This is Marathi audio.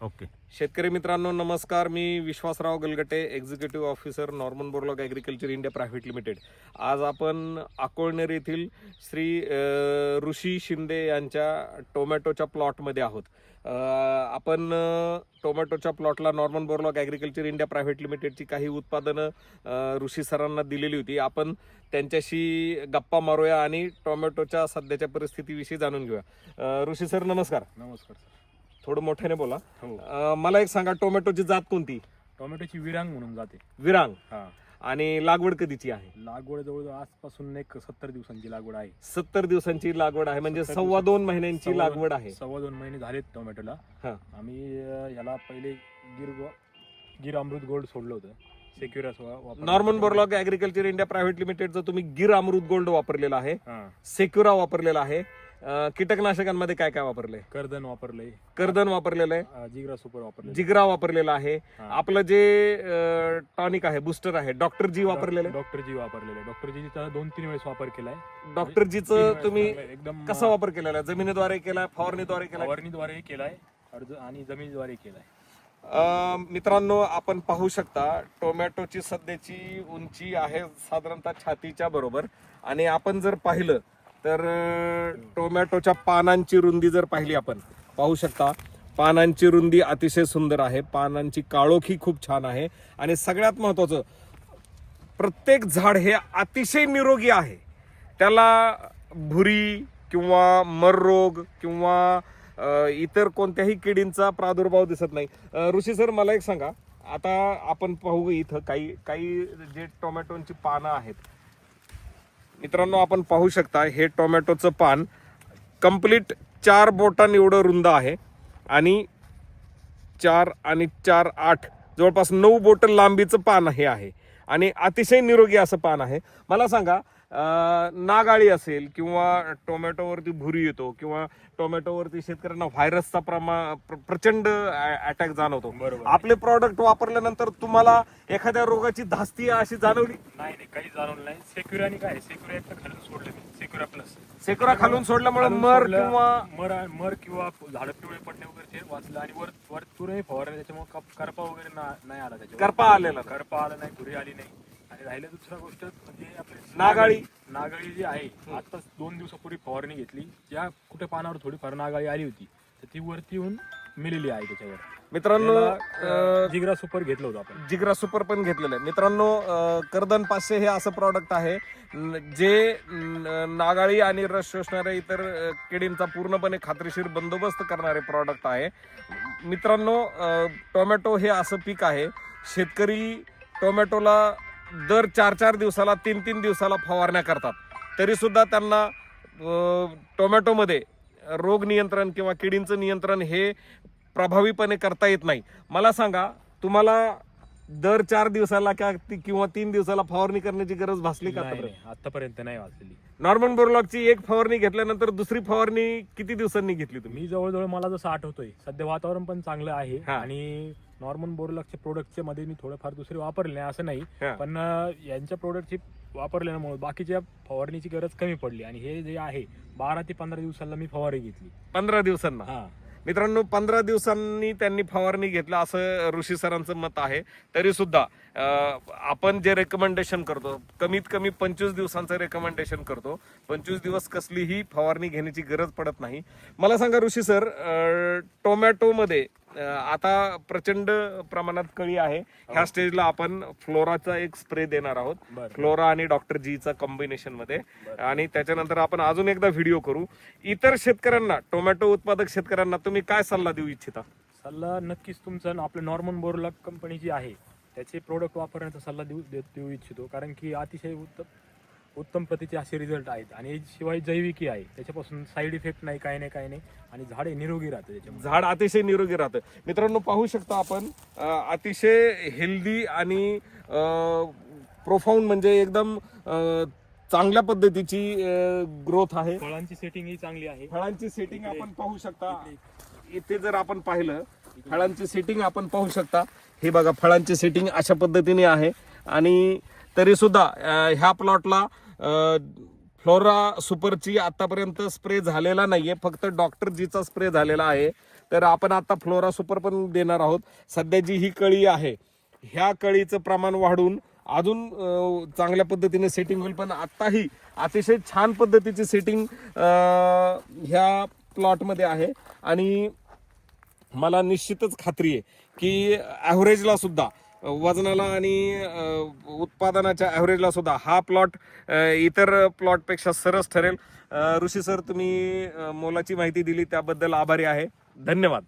ओके. शेतकरी मित्रांनो नमस्कार. मी Vishwasrao Galgate executive officer Norman Borlaug agriculture India private limited आज आपण अकोळनेर येथील श्री ऋषी शिंदे यांच्या टोमॅटोच्या प्लॉटमध्ये आहोत. आपण टोमॅटोच्या प्लॉटला Norman Borlaug agriculture India private लिमिटेडची काही उत्पादनं ऋषी सरांना दिलेली होती. आपण त्यांच्याशी गप्पा मारूया आणि टोमॅटोच्या सध्याच्या परिस्थितीविषयी जाणून घेऊया. ऋषी सर नमस्कार. नमस्कार सर. थोडं मोठ्याने बोला. हो. अ, मला एक सांगा टोमॅटोची जात कोणती? टोमॅटोची विरांग म्हणून जाते. विरांग. हा. आणि लागवड कधीची आहे? लागवड जवळजवळ आजपासून एक सत्तर दिवसांची लागवड आहे. सत्तर दिवसांची लागवड आहे म्हणजे 70 सव्वा दोन महिन्यांची सव्वा लागवड आहे. सव्वा दोन महिने झालेत टोमॅटोला. हा. आम्ही अं, याला पहिले गिर गिर अमृत गोल्ड सोडलं होतं. Securus Norman Borlaug agriculture India private लिमिटेडचं तुम्ही गिर अमृत गोल्ड वापरलेला आहे. हा. सेक्युरा वापरलेला आहे. अ, कीटकनाशकांमध्ये काय काय वापरलंय? कर्दन वापरलंय. कर्दन वापरलेलं आहे. अं, जिग्रा सुपर वापरले जिगरा वापरलेला आहे. आपलं जे टॉनिक आहे बुस्टर आहे डॉक्टर जी वापरलेलं आहे? डॉक्टर जी वापरलेले डॉक्टर जीचा दोन तीन वेळेस वापर केलाय. डॉक्टर तीन जीचं वेळेस तुम्ही एकदम कसा वापर केलेला आहे? जमिनीद्वारे केलाय फवारणीद्वारे केलाय? फवारणीद्वारे केलाय अर्ज आणि जमिनीद्वारे केलाय. अ, मित्रांनो आपण पाहू शकता टोमॅटोची सध्याची उंची आहे साधारणतः छातीच्या बरोबर. आणि आपण जर पाहिलं तर टोमॅटोच्या पानांची रुंदी जर पाहिली आपण पाहू शकता पानांची रुंदी अतिशय सुंदर आहे. पानांची काळोखी खूप छान आहे. आणि सगळ्यात महत्वाचं प्रत्येक झाड हे अतिशय निरोगी आहे. त्याला भुरी किंवा मररोग किंवा इतर कोणत्याही किडींचा प्रादुर्भाव दिसत नाही. ऋषी सर मला एक सांगा. आता आपण पाहू इथं काही काही जे टोमॅटोची पानं आहेत मित्रांनो आपण पाहू शकता हे टोमॅटोचं पान कंप्लीट चार बोटां एवढं रुंद आहे आणि चार आणि चार आठ जवळपास नऊ बोट लांबीचं पान हे आहे. आणि अतिशय निरोगी असं पान आहे. मला सांगा नागाळी असेल किंवा टोमॅटोवरती भुरी येतो किंवा टोमॅटोवरती शेतकऱ्यांना व्हायरसचा प्रमा प्र- प्रचंड अटॅक जाणवतो. बरोबर. आपले प्रॉडक्ट वापरल्यानंतर तुम्हाला एखाद्या रोगाची धास्ती अशी जाणवली? नाही नाही काही जाणवलं नाही. सेक्युराने काय? सेक्युरा खालून सोडलं मी. सेक्युरा प्लस सेकुरा खालून सोडल्यामुळे मर किंवा मर मर किंवा झाडं पिवळे पडणे वगैरे वाचलं आणि वर वर तुरही फवारले. त्याच्यामुळे करपा वगैरे नाही आला त्याच्यावर. करपा आलेला. करपा आला नाही घुरी आली नाही. आणि राहिलं दुसरा गोष्ट म्हणजे आपली नागाळी. नागाळी. जी आहे आताच दोन दिवसापूर्वी फवारणी घेतली. ज्या कुठे पानावर थोडीफार नागाळी आली होती तर ती वरती येऊन मेलेली आहे त्याच्यावर. मित्रांनो त्याला, अं, जिगरा सुपर घेतलं होतं आपण. जिगरा सुपर पण घेतलेलं आहे. मित्रांनो अं, कर्दन पाचशे हे असं प्रॉडक्ट आहे न- जे न- नागाळी आणि रस शोषणाऱ्या इतर अं, किडींचा पूर्णपणे खात्रीशीर बंदोबस्त करणारे प्रॉडक्ट आहे. मित्रांनो अं, टोमॅटो हे असं पीक आहे. शेतकरी टोमॅटोला दर चार चार दिवसाला तीन तीन दिवसाला फवारण्या करतात. तरी सुद्धा त्यांना टोमॅटोमध्ये रोग नियंत्रण किंवा किडींचं नियंत्रण हे प्रभावीपणे करता येत नाही. मला सांगा तुम्हाला दर चार दिवसाला किंवा तीन दिवसाला फवारणी करण्याची गरज भासली का नाही, आतापर्यंत? नाही, आतापर्यंत नाही वाचलेली नॉर्मन बोरलॉगची एक फवारणी घेतल्यानंतर दुसरी फवारणी किती दिवसांनी घेतली तुम्ही मी जवळजवळ मला जसं आठवतोय सध्या वातावरण पण चांगलं आहे हा. आणि नॉर्मन बोरलॉकच्या प्रोडक्टच्या मध्ये मी थोडंफार दुसरे वापरले नाही असं नाही हा. पण अं, यांच्या प्रोडक्टची वापरल्यामुळे बाकीच्या फवारणीची गरज कमी पडली आणि हे जे आहे बारा ते पंधरा दिवसाला मी फवारणी घेतली पंधरा दिवसांना हा मित्रांनो पंधरा दिवसांनी त्यांनी फवारणी घेतलं असं ऋषी सरांचं मत आहे. तरी सुद्धा आपण जे रेकमेंडेशन करतो कमीत कमी पंचवीस दिवसांचं रेकमेंडेशन करतो. पंचवीस दिवस कसलीही फवारणी घेण्याची गरज पडत नाही. मला सांगा ऋषी सर टोमॅटोमध्ये आता प्रचंड प्रमाणात कळी आहे. ह्या स्टेजला आपण फ्लोराचा एक स्प्रे देणार आहोत. फ्लोरा आणि डॉक्टर जीचा कॉम्बिनेशनमध्ये. आणि त्याच्यानंतर आपण अजून एकदा व्हिडिओ करू. इतर शेतकऱ्यांना टोमॅटो उत्पादक शेतकऱ्यांना तुम्ही काय सल्ला देऊ इच्छिता? सल्ला नक्कीच तुमचा आपलं नॉर्मन बोरलॉक कंपनी जी आहे त्याचे प्रोडक्ट वापरण्याचा सल्ला देऊ देऊ इच्छितो. कारण की अतिशय उत्तम उत्तम प्रतीचे असे रिझल्ट आहेत. आणि शिवाय जैविकी आहे. त्याच्यापासून साईड इफेक्ट नाही काय नाही काय नाही. आणि झाडे निरोगी राहते त्याच्यामध्ये झाड अतिशय निरोगी राहतं. मित्रांनो पाहू शकता आपण अं, अतिशय हेल्दी आणि प्रोफाऊंड म्हणजे एकदम अं, चांगल्या पद्धतीची ग्रोथ आहे. फळांची सेटिंग ही चांगली आहे. फळांची सेटिंग आपण पाहू शकता. इथे जर आपण पाहिलं फळांची सेटिंग आपण पाहू शकता. हे बघा फळांची सेटिंग अशा पद्धतीने आहे. आणि तरी सुद्धा ह्या प्लॉटला फ्लोरा सुपरची आतापर्यंत स्प्रे झालेला नाहीये. फक्त डॉक्टर जीचा स्प्रे झालेला आहे. तर आपण आता फ्लोरा सुपर पण देणार आहोत. सध्या जी ही कळी आहे ह्या कळीचं प्रमाण वाढून अजून चांगल्या पद्धतीने सेटिंग होईल. पण आत्ताही अतिशय छान पद्धतीची सेटिंग ह्या प्लॉटमध्ये आहे. आणि मला निश्चितच खात्री आहे की ॲव्हरेजला सुद्धा वजनाला आणि उत्पादनाच्या ॲव्हरेजला सुद्धा. हा प्लॉट इतर प्लॉटपेक्षा सरस ठरेल. ऋषी सर तुम्ही मोलाची माहिती दिली त्याबद्दल आभारी आहे. धन्यवाद.